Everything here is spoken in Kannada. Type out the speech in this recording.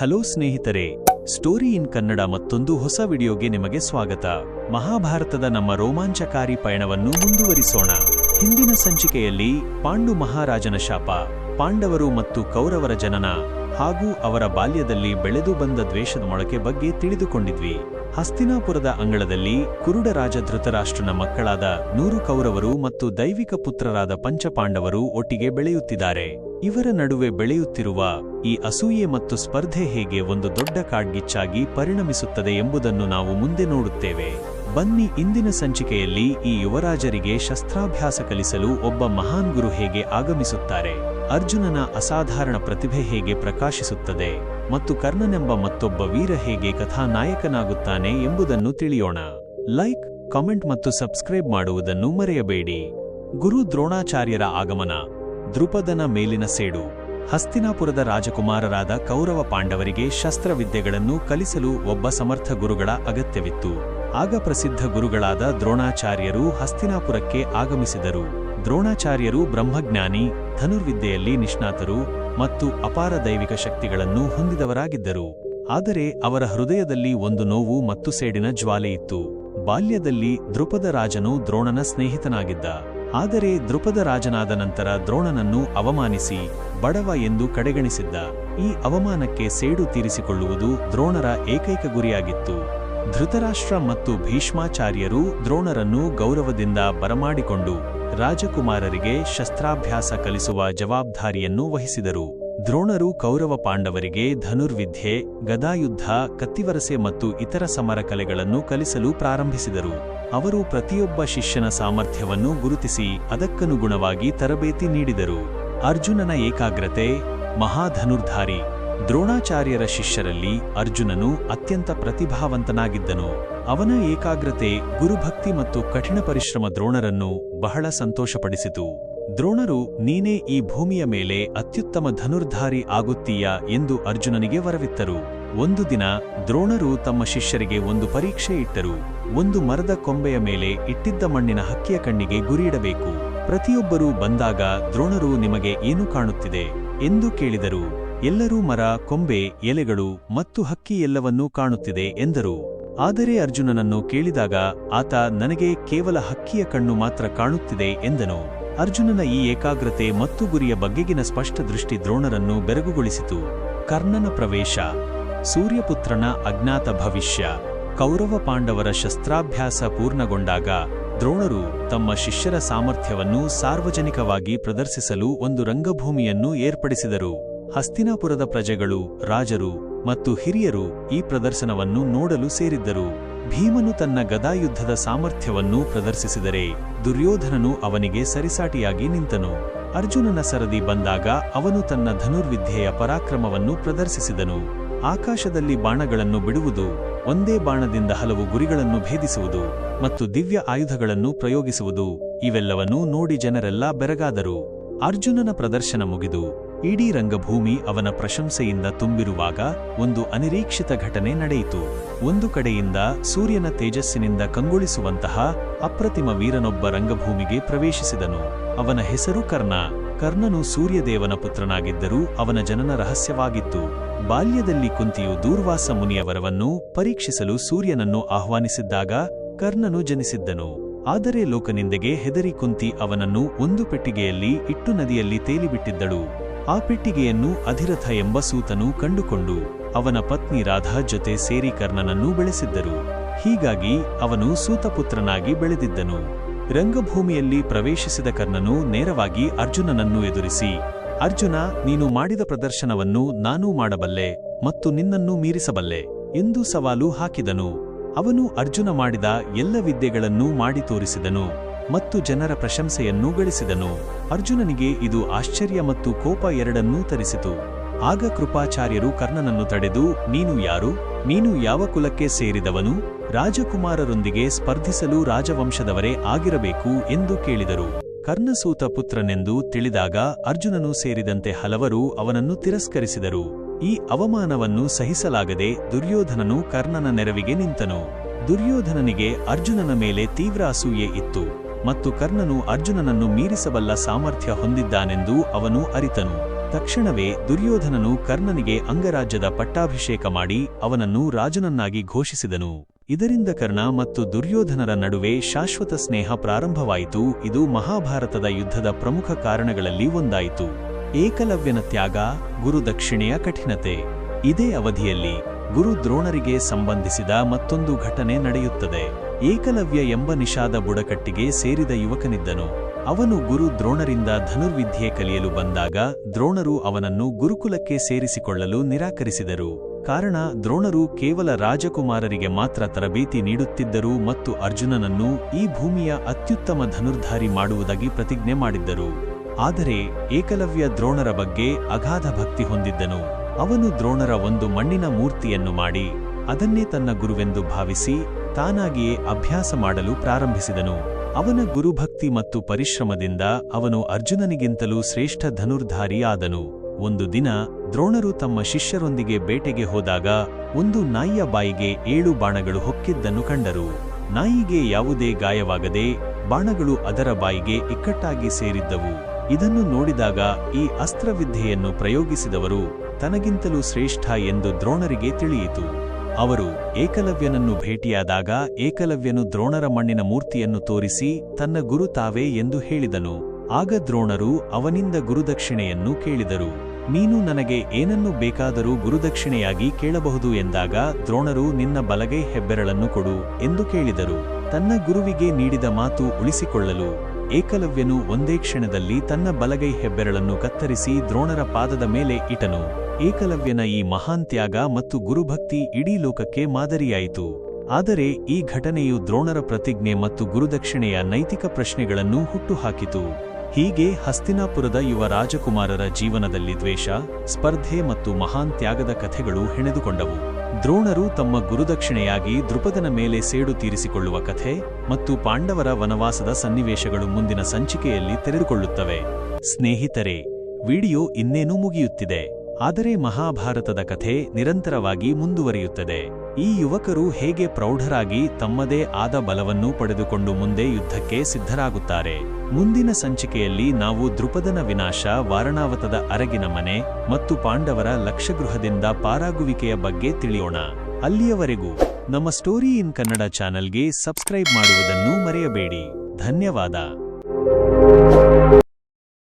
ಹಲೋ ಸ್ನೇಹಿತರೆ, ಸ್ಟೋರಿ ಇನ್ ಕನ್ನಡ ಮತ್ತೊಂದು ಹೊಸ ವಿಡಿಯೋಗೆ ನಿಮಗೆ ಸ್ವಾಗತ. ಮಹಾಭಾರತದ ನಮ್ಮ ರೋಮಾಂಚಕಾರಿ ಪಯಣವನ್ನು ಮುಂದುವರಿಸೋಣ. ಹಿಂದಿನ ಸಂಚಿಕೆಯಲ್ಲಿ ಪಾಂಡು ಮಹಾರಾಜನ ಶಾಪ, ಪಾಂಡವರು ಮತ್ತು ಕೌರವರ ಜನನ ಹಾಗೂ ಅವರ ಬಾಲ್ಯದಲ್ಲಿ ಬೆಳೆದು ಬಂದ ದ್ವೇಷದ ಮೊಳಕೆ ಬಗ್ಗೆ ತಿಳಿದುಕೊಂಡಿದ್ವಿ. ಹಸ್ತಿನಾಪುರದ ಅಂಗಳದಲ್ಲಿ ಕುರುಡರಾಜ ಧೃತರಾಷ್ಟ್ರನ ಮಕ್ಕಳಾದ ನೂರು ಕೌರವರು ಮತ್ತು ದೈವಿಕ ಪುತ್ರರಾದ ಪಂಚಪಾಂಡವರು ಒಟ್ಟಿಗೆ ಬೆಳೆಯುತ್ತಿದ್ದಾರೆ. ಇವರ ನಡುವೆ ಬೆಳೆಯುತ್ತಿರುವ ಈ ಅಸೂಯೆ ಮತ್ತು ಸ್ಪರ್ಧೆ ಹೇಗೆ ಒಂದು ದೊಡ್ಡ ಕಾಡ್ಗಿಚ್ಚಾಗಿ ಪರಿಣಮಿಸುತ್ತದೆ ಎಂಬುದನ್ನು ನಾವು ಮುಂದೆ ನೋಡುತ್ತೇವೆ. ಬನ್ನಿ ಇಂದಿನ ಸಂಚಿಕೆಯಲ್ಲಿ ಈ ಯುವರಾಜರಿಗೆ ಶಸ್ತ್ರಾಭ್ಯಾಸ ಕಲಿಸಲು ಒಬ್ಬ ಮಹಾನ್ ಗುರು ಹೇಗೆ ಆಗಮಿಸುತ್ತಾರೆ, ಅರ್ಜುನನ ಅಸಾಧಾರಣ ಪ್ರತಿಭೆ ಹೇಗೆ ಪ್ರಕಾಶಿಸುತ್ತದೆ ಮತ್ತು ಕರ್ಣನೆಂಬ ಮತ್ತೊಬ್ಬ ವೀರ ಹೇಗೆ ಕಥಾನಾಯಕನಾಗುತ್ತಾನೆ ಎಂಬುದನ್ನು ತಿಳಿಯೋಣ. ಲೈಕ್, ಕಾಮೆಂಟ್ ಮತ್ತು ಸಬ್ಸ್ಕ್ರೈಬ್ ಮಾಡುವುದನ್ನು ಮರೆಯಬೇಡಿ. ಗುರು ದ್ರೋಣಾಚಾರ್ಯರ ಆಗಮನ. ದೃಪದನ ಮೇಲಿನ ಸೇಡು. ಹಸ್ತಿನಾಪುರದ ರಾಜಕುಮಾರರಾದ ಕೌರವ ಪಾಂಡವರಿಗೆ ಶಸ್ತ್ರವಿದ್ಯೆಗಳನ್ನು ಕಲಿಸಲು ಒಬ್ಬ ಸಮರ್ಥ ಗುರುಗಳ ಅಗತ್ಯವಿತ್ತು. ಆಗ ಪ್ರಸಿದ್ಧ ಗುರುಗಳಾದ ದ್ರೋಣಾಚಾರ್ಯರು ಹಸ್ತಿನಾಪುರಕ್ಕೆ ಆಗಮಿಸಿದರು. ದ್ರೋಣಾಚಾರ್ಯರು ಬ್ರಹ್ಮಜ್ಞಾನಿ, ಧನುರ್ವಿದ್ಯೆಯಲ್ಲಿ ನಿಷ್ಣಾತರು ಮತ್ತು ಅಪಾರ ದೈವಿಕ ಶಕ್ತಿಗಳನ್ನು ಹೊಂದಿದವರಾಗಿದ್ದರು. ಆದರೆ ಅವರ ಹೃದಯದಲ್ಲಿ ಒಂದು ನೋವು ಮತ್ತು ಸೇಡಿನ ಜ್ವಾಲೆಯಿತ್ತು ಬಾಲ್ಯದಲ್ಲಿ ದ್ರುಪದ ರಾಜನು ದ್ರೋಣನ ಸ್ನೇಹಿತನಾಗಿದ್ದ. ಆದರೆ ದೃಪದ ರಾಜನಾದ ನಂತರ ದ್ರೋಣನನ್ನು ಅವಮಾನಿಸಿ ಬಡವ ಎಂದು ಕಡೆಗಣಿಸಿದ್ದ ಈ ಅವಮಾನಕ್ಕೆ ಸೇಡು ತೀರಿಸಿಕೊಳ್ಳುವುದು ದ್ರೋಣರ ಏಕೈಕ ಗುರಿಯಾಗಿತ್ತು. ಧೃತರಾಷ್ಟ್ರ ಮತ್ತು ಭೀಷ್ಮಾಚಾರ್ಯರು ದ್ರೋಣರನ್ನು ಗೌರವದಿಂದ ಬರಮಾಡಿಕೊಂಡು ರಾಜಕುಮಾರರಿಗೆ ಶಸ್ತ್ರಾಭ್ಯಾಸ ಕಲಿಸುವ ಜವಾಬ್ದಾರಿಯನ್ನು ವಹಿಸಿದರು. ದ್ರೋಣರು ಕೌರವ ಪಾಂಡವರಿಗೆ ಧನುರ್ವಿದ್ಯೆ, ಗದಾಯುದ್ಧ, ಕತ್ತಿವರಸೆ ಮತ್ತು ಇತರ ಸಮರ ಕಲೆಗಳನ್ನು ಕಲಿಸಲು ಪ್ರಾರಂಭಿಸಿದರು. ಅವರು ಪ್ರತಿಯೊಬ್ಬ ಶಿಷ್ಯನ ಸಾಮರ್ಥ್ಯವನ್ನು ಗುರುತಿಸಿ ಅದಕ್ಕನುಗುಣವಾಗಿ ತರಬೇತಿ ನೀಡಿದರು. ಅರ್ಜುನನ ಏಕಾಗ್ರತೆ, ಮಹಾಧನುರ್ಧಾರಿ, ದ್ರೋಣಾಚಾರ್ಯರ ಶಿಷ್ಯರಲ್ಲಿ ಅರ್ಜುನನು ಅತ್ಯಂತ ಪ್ರತಿಭಾವಂತನಾಗಿದ್ದನು. ಅವನ ಏಕಾಗ್ರತೆ, ಗುರುಭಕ್ತಿ ಮತ್ತು ಕಠಿಣ ಪರಿಶ್ರಮ ದ್ರೋಣರನ್ನು ಬಹಳ ಸಂತೋಷಪಡಿಸಿತು. ದ್ರೋಣರು, ನೀನೇ ಈ ಭೂಮಿಯ ಮೇಲೆ ಅತ್ಯುತ್ತಮ ಧನುರ್ಧಾರಿ ಆಗುತ್ತೀಯಾ ಎಂದು ಅರ್ಜುನನಿಗೆ ವರವಿತ್ತರು. ಒಂದು ದಿನ ದ್ರೋಣರು ತಮ್ಮ ಶಿಷ್ಯರಿಗೆ ಒಂದು ಪರೀಕ್ಷೆ ಇಟ್ಟರು. ಒಂದು ಮರದ ಕೊಂಬೆಯ ಮೇಲೆ ಇಟ್ಟಿದ್ದ ಮಣ್ಣಿನ ಹಕ್ಕಿಯ ಕಣ್ಣಿಗೆ ಗುರಿಯಿಡಬೇಕು. ಪ್ರತಿಯೊಬ್ಬರೂ ಬಂದಾಗ ದ್ರೋಣರು ನಿಮಗೆ ಏನು ಕಾಣುತ್ತಿದೆ ಎಂದು ಕೇಳಿದರು. ಎಲ್ಲರೂ ಮರ, ಕೊಂಬೆ, ಎಲೆಗಳು ಮತ್ತು ಹಕ್ಕಿ ಎಲ್ಲವನ್ನೂ ಕಾಣುತ್ತಿದೆ ಎಂದರು. ಆದರೆ ಅರ್ಜುನನನ್ನು ಕೇಳಿದಾಗ ಆತ ನನಗೆ ಕೇವಲ ಹಕ್ಕಿಯ ಕಣ್ಣು ಮಾತ್ರ ಕಾಣುತ್ತಿದೆ ಎಂದನು. ಅರ್ಜುನನ ಈ ಏಕಾಗ್ರತೆ ಮತ್ತು ಗುರಿಯ ಬಗೆಗಿನ ಸ್ಪಷ್ಟ ದೃಷ್ಟಿ ದ್ರೋಣರನ್ನು ಬೆರಗುಗೊಳಿಸಿತು. ಕರ್ಣನ ಪ್ರವೇಶ. ಸೂರ್ಯಪುತ್ರನ ಅಜ್ಞಾತ ಭವಿಷ್ಯ. ಕೌರವ ಪಾಂಡವರ ಶಸ್ತ್ರಾಭ್ಯಾಸ ಪೂರ್ಣಗೊಂಡಾಗ ದ್ರೋಣರು ತಮ್ಮ ಶಿಷ್ಯರ ಸಾಮರ್ಥ್ಯವನ್ನು ಸಾರ್ವಜನಿಕವಾಗಿ ಪ್ರದರ್ಶಿಸಲು ಒಂದು ರಂಗಭೂಮಿಯನ್ನು ಏರ್ಪಡಿಸಿದರು. ಹಸ್ತಿನಾಪುರದ ಪ್ರಜೆಗಳು, ರಾಜರು ಮತ್ತು ಹಿರಿಯರು ಈ ಪ್ರದರ್ಶನವನ್ನು ನೋಡಲು ಸೇರಿದ್ದರು. ಭೀಮನು ತನ್ನ ಗದಾಯುದ್ಧದ ಸಾಮರ್ಥ್ಯವನ್ನು ಪ್ರದರ್ಶಿಸಿದರೆ ದುರ್ಯೋಧನನು ಅವನಿಗೆ ಸರಿಸಾಟಿಯಾಗಿ ನಿಂತನು. ಅರ್ಜುನನ ಸರದಿ ಬಂದಾಗ ಅವನು ತನ್ನ ಧನುರ್ವಿದ್ಯೆಯ ಪರಾಕ್ರಮವನ್ನು ಪ್ರದರ್ಶಿಸಿದನು. ಆಕಾಶದಲ್ಲಿ ಬಾಣಗಳನ್ನು ಬಿಡುವುದು ಒಂದೇ ಬಾಣದಿಂದ ಹಲವು ಗುರಿಗಳನ್ನು ಭೇದಿಸುವುದು ಮತ್ತು ದಿವ್ಯ ಆಯುಧಗಳನ್ನು ಪ್ರಯೋಗಿಸುವುದು, ಇವೆಲ್ಲವನ್ನೂ ನೋಡಿ ಜನರೆಲ್ಲ ಬೆರಗಾದರು. ಅರ್ಜುನನ ಪ್ರದರ್ಶನ ಮುಗಿದು, ಇಡೀ ರಂಗಭೂಮಿ ಅವನ ಪ್ರಶಂಸೆಯಿಂದ ತುಂಬಿರುವಾಗ ಒಂದು ಅನಿರೀಕ್ಷಿತ ಘಟನೆ ನಡೆಯಿತು. ಒಂದು ಕಡೆಯಿಂದ ಸೂರ್ಯನ ತೇಜಸ್ಸಿನಿಂದ ಕಂಗೊಳಿಸುವಂತಹ ಅಪ್ರತಿಮ ವೀರನೊಬ್ಬ ರಂಗಭೂಮಿಗೆ ಪ್ರವೇಶಿಸಿದನು. ಅವನ ಹೆಸರು ಕರ್ಣ. ಕರ್ಣನು ಸೂರ್ಯದೇವನ ಪುತ್ರನಾಗಿದ್ದರೂ ಅವನ ಜನನ ರಹಸ್ಯವಾಗಿತ್ತು. ಬಾಲ್ಯದಲ್ಲಿ ಕುಂತಿಯು ದೂರ್ವಾಸ ಮುನಿಯವರವನ್ನು ಪರೀಕ್ಷಿಸಲು ಸೂರ್ಯನನ್ನು ಆಹ್ವಾನಿಸಿದ್ದಾಗ ಕರ್ಣನು ಜನಿಸಿದ್ದನು. ಆದರೆ ಲೋಕನಿಂದೆಗೆ ಹೆದರಿ ಕುಂತಿ ಅವನನ್ನು ಒಂದು ಪೆಟ್ಟಿಗೆಯಲ್ಲಿ ಇಟ್ಟು ನದಿಯಲ್ಲಿ ತೇಲಿಬಿಟ್ಟಿದ್ದಳು. ಆ ಪೆಟ್ಟಿಗೆಯನ್ನು ಅಧಿರಥ ಎಂಬ ಸೂತನು ಕಂಡುಕೊಂಡು ಅವನ ಪತ್ನಿ ರಾಧಾ ಜೊತೆ ಸೇರಿ ಕರ್ಣನನ್ನು ಬೆಳೆಸಿದ್ದರು. ಹೀಗಾಗಿ ಅವನು ಸೂತಪುತ್ರನಾಗಿ ಬೆಳೆದಿದ್ದನು. ರಂಗಭೂಮಿಯಲ್ಲಿ ಪ್ರವೇಶಿಸಿದ ಕರ್ಣನು ನೇರವಾಗಿ ಅರ್ಜುನನನ್ನು ಎದುರಿಸಿ ಅರ್ಜುನ, ನೀನು ಮಾಡಿದ ಪ್ರದರ್ಶನವನ್ನು ನಾನೂ ಮಾಡಬಲ್ಲೆ ಮತ್ತು ನಿನ್ನನ್ನು ಮೀರಿಸಬಲ್ಲೆ ಎಂದು ಸವಾಲು ಹಾಕಿದನು. ಅವನು ಅರ್ಜುನ ಮಾಡಿದ ಎಲ್ಲ ವಿದ್ಯೆಗಳನ್ನೂ ಮಾಡಿ ತೋರಿಸಿದನು ಮತ್ತು ಜನರ ಪ್ರಶಂಸೆಯನ್ನೂ ಗಳಿಸಿದನು. ಅರ್ಜುನನಿಗೆ ಇದು ಆಶ್ಚರ್ಯ ಮತ್ತು ಕೋಪ ಎರಡನ್ನೂ ತರಿಸಿತು. ಆಗ ಕೃಪಾಚಾರ್ಯರು ಕರ್ಣನನ್ನು ತಡೆದು, ನೀನು ಯಾರು? ನೀನು ಯಾವ ಕುಲಕ್ಕೆ ಸೇರಿದವನು? ರಾಜಕುಮಾರರೊಂದಿಗೆ ಸ್ಪರ್ಧಿಸಲು ರಾಜವಂಶದವರೇ ಆಗಿರಬೇಕು ಎಂದು ಕೇಳಿದರು. ಕರ್ಣಸೂತ ಪುತ್ರನೆಂದು ತಿಳಿದಾಗ ಅರ್ಜುನನು ಸೇರಿದಂತೆ ಹಲವರು ಅವನನ್ನು ತಿರಸ್ಕರಿಸಿದರು. ಈ ಅವಮಾನವನ್ನು ಸಹಿಸಲಾಗದೆ ದುರ್ಯೋಧನನು ಕರ್ಣನ ನೆರವಿಗೆ ನಿಂತನು. ದುರ್ಯೋಧನನಿಗೆ ಅರ್ಜುನನ ಮೇಲೆ ತೀವ್ರ ಅಸೂಯೆ ಇತ್ತು ಮತ್ತು ಕರ್ಣನು ಅರ್ಜುನನನ್ನು ಮೀರಿಸಬಲ್ಲ ಸಾಮರ್ಥ್ಯ ಹೊಂದಿದ್ದಾನೆಂದು ಅವನು ಅರಿತನು. ತಕ್ಷಣವೇ ದುರ್ಯೋಧನನು ಕರ್ಣನಿಗೆ ಅಂಗರಾಜ್ಯದ ಪಟ್ಟಾಭಿಷೇಕ ಮಾಡಿ ಅವನನ್ನು ರಾಜನನ್ನಾಗಿ ಘೋಷಿಸಿದನು. ಇದರಿಂದ ಕರ್ಣ ಮತ್ತು ದುರ್ಯೋಧನರ ನಡುವೆ ಶಾಶ್ವತ ಸ್ನೇಹ ಪ್ರಾರಂಭವಾಯಿತು. ಇದು ಮಹಾಭಾರತದ ಯುದ್ಧದ ಪ್ರಮುಖ ಕಾರಣಗಳಲ್ಲಿ ಒಂದಾಯಿತು. ಏಕಲವ್ಯನ ತ್ಯಾಗ ಗುರುದಕ್ಷಿಣೆಯ ಕಠಿಣತೆ. ಇದೇ ಅವಧಿಯಲ್ಲಿ ಗುರು ದ್ರೋಣರಿಗೆ ಸಂಬಂಧಿಸಿದ ಮತ್ತೊಂದು ಘಟನೆ ನಡೆಯುತ್ತದೆ. ಏಕಲವ್ಯ ಎಂಬ ನಿಷಾದ ಬುಡಕಟ್ಟಿಗೆ ಸೇರಿದ ಯುವಕನಿದ್ದನು. ಅವನು ಗುರು ದ್ರೋಣರಿಂದ ಧನುರ್ವಿದ್ಯೆ ಕಲಿಯಲು ಬಂದಾಗ ದ್ರೋಣರು ಅವನನ್ನು ಗುರುಕುಲಕ್ಕೆ ಸೇರಿಸಿಕೊಳ್ಳಲು ನಿರಾಕರಿಸಿದರು. ಕಾರಣ ದ್ರೋಣರು ಕೇವಲ ರಾಜಕುಮಾರರಿಗೆ ಮಾತ್ರ ತರಬೇತಿ ನೀಡುತ್ತಿದ್ದರು ಮತ್ತು ಅರ್ಜುನನನ್ನು ಈ ಭೂಮಿಯ ಅತ್ಯುತ್ತಮ ಧನುರ್ಧಾರಿ ಮಾಡುವುದಾಗಿ ಪ್ರತಿಜ್ಞೆ ಮಾಡಿದ್ದರು. ಆದರೆ ಏಕಲವ್ಯ ದ್ರೋಣರ ಬಗ್ಗೆ ಅಗಾಧ ಭಕ್ತಿ ಹೊಂದಿದ್ದನು. ಅವನು ದ್ರೋಣರ ಒಂದು ಮಣ್ಣಿನ ಮೂರ್ತಿಯನ್ನು ಮಾಡಿ, ಅದನ್ನೇ ತನ್ನ ಗುರುವೆಂದು ಭಾವಿಸಿ ತಾನಾಗಿಯೇ ಅಭ್ಯಾಸ ಮಾಡಲು ಪ್ರಾರಂಭಿಸಿದನು. ಅವನ ಗುರುಭಕ್ತಿ ಮತ್ತು ಪರಿಶ್ರಮದಿಂದ ಅವನು ಅರ್ಜುನನಿಗಿಂತಲೂ ಶ್ರೇಷ್ಠ ಧನುರ್ಧಾರಿ ಆದನು ಒಂದು ದಿನ ದ್ರೋಣರು ತಮ್ಮ ಶಿಷ್ಯರೊಂದಿಗೆ ಬೇಟೆಗೆ ಹೋದಾಗ ಒಂದು ನಾಯಿಯ ಬಾಯಿಗೆ ಏಳು ಬಾಣಗಳು ಹೊಕ್ಕಿದ್ದನ್ನು ಕಂಡರು. ನಾಯಿಗೆ ಯಾವುದೇ ಗಾಯವಾಗದೆ ಬಾಣಗಳು ಅದರ ಬಾಯಿಗೆ ಇಕ್ಕಟ್ಟಾಗಿ ಸೇರಿದ್ದವು. ಇದನ್ನು ನೋಡಿದಾಗ ಈ ಅಸ್ತ್ರವಿದ್ಯೆಯನ್ನು ಪ್ರಯೋಗಿಸಿದವರು ತನಗಿಂತಲೂ ಶ್ರೇಷ್ಠ ಎಂದು ದ್ರೋಣರಿಗೆ ತಿಳಿಯಿತು. ಅವರು ಏಕಲವ್ಯನನ್ನು ಭೇಟಿಯಾದಾಗ ಏಕಲವ್ಯನು ದ್ರೋಣರ ಮಣ್ಣಿನ ಮೂರ್ತಿಯನ್ನು ತೋರಿಸಿ ತನ್ನ ಗುರು ತಾವೇ ಎಂದು ಹೇಳಿದನು. ಆಗ ದ್ರೋಣರು ಅವನಿಂದ ಗುರುದಕ್ಷಿಣೆಯನ್ನು ಕೇಳಿದರು. ನೀನು ನನಗೆ ಏನನ್ನು ಬೇಕಾದರೂ ಗುರುದಕ್ಷಿಣೆಯಾಗಿ ಕೇಳಬಹುದು ಎಂದಾಗ ದ್ರೋಣರು ನಿನ್ನ ಬಲಗೈ ಹೆಬ್ಬೆರಳನ್ನು ಕೊಡು ಎಂದು ಕೇಳಿದರು. ತನ್ನ ಗುರುವಿಗೆ ನೀಡಿದ ಮಾತು ಉಳಿಸಿಕೊಳ್ಳಲು ಏಕಲವ್ಯನು ಒಂದೇ ಕ್ಷಣದಲ್ಲಿ ತನ್ನ ಬಲಗೈ ಹೆಬ್ಬೆರಳನ್ನು ಕತ್ತರಿಸಿ ದ್ರೋಣರ ಪಾದದ ಮೇಲೆ ಇಟನು. ಏಕಲವ್ಯನ ಈ ಮಹಾನ್ ತ್ಯಾಗ ಮತ್ತು ಗುರುಭಕ್ತಿ ಇಡೀ ಲೋಕಕ್ಕೆ ಮಾದರಿಯಾಯಿತು. ಆದರೆ ಈ ಘಟನೆಯು ದ್ರೋಣರ ಪ್ರತಿಜ್ಞೆ ಮತ್ತು ಗುರುದಕ್ಷಿಣೆಯ ನೈತಿಕ ಪ್ರಶ್ನೆಗಳನ್ನು ಹುಟ್ಟುಹಾಕಿತು ಹೀಗೆ ಹಸ್ತಿನಾಪುರದ ಯುವ ರಾಜಕುಮಾರರ ಜೀವನದಲ್ಲಿ ದ್ವೇಷ, ಸ್ಪರ್ಧೆ ಮತ್ತು ಮಹಾನ್ ತ್ಯಾಗದ ಕಥೆಗಳು ಹೆಣೆದುಕೊಂಡವು. ದ್ರೋಣರು ತಮ್ಮ ಗುರುದಕ್ಷಿಣೆಯಾಗಿ ದೃಪದನ ಮೇಲೆ ಸೇಡು ತೀರಿಸಿಕೊಳ್ಳುವ ಕಥೆ ಮತ್ತು ಪಾಂಡವರ ವನವಾಸದ ಸನ್ನಿವೇಶಗಳು ಮುಂದಿನ ಸಂಚಿಕೆಯಲ್ಲಿ ತೆರೆದುಕೊಳ್ಳುತ್ತವೆ. ಸ್ನೇಹಿತರೆ, ವಿಡಿಯೋ ಇನ್ನೇನೂ ಮುಗಿಯುತ್ತಿದೆ. ಆದರೆ ಮಹಾಭಾರತದ ಕಥೆ ನಿರಂತರವಾಗಿ ಮುಂದುವರಿಯುತ್ತದೆ. ಈ ಯುವಕರು ಹೇಗೆ ಪ್ರೌಢರಾಗಿ ತಮ್ಮದೇ ಆದ ಬಲವನ್ನು ಪಡೆದುಕೊಂಡು ಮುಂದೆ ಯುದ್ಧಕ್ಕೆ ಸಿದ್ಧರಾಗುತ್ತಾರೆ. ಮುಂದಿನ ಸಂಚಿಕೆಯಲ್ಲಿ ನಾವು ದೃಪದನ ವಿನಾಶ, ವಾರಣಾವತದ ಅರಗಿನ ಮನೆ ಮತ್ತು ಪಾಂಡವರ ಲಕ್ಷಗೃಹದಿಂದ ಪಾರಾಗುವಿಕೆಯ ಬಗ್ಗೆ ತಿಳಿಯೋಣ. ಅಲ್ಲಿಯವರೆಗೂ ನಮ್ಮ ಸ್ಟೋರಿ ಇನ್ ಕನ್ನಡ ಚಾನೆಲ್ಗೆ ಸಬ್ಸ್ಕ್ರೈಬ್ ಮಾಡುವುದನ್ನು ಮರೆಯಬೇಡಿ. ಧನ್ಯವಾದ.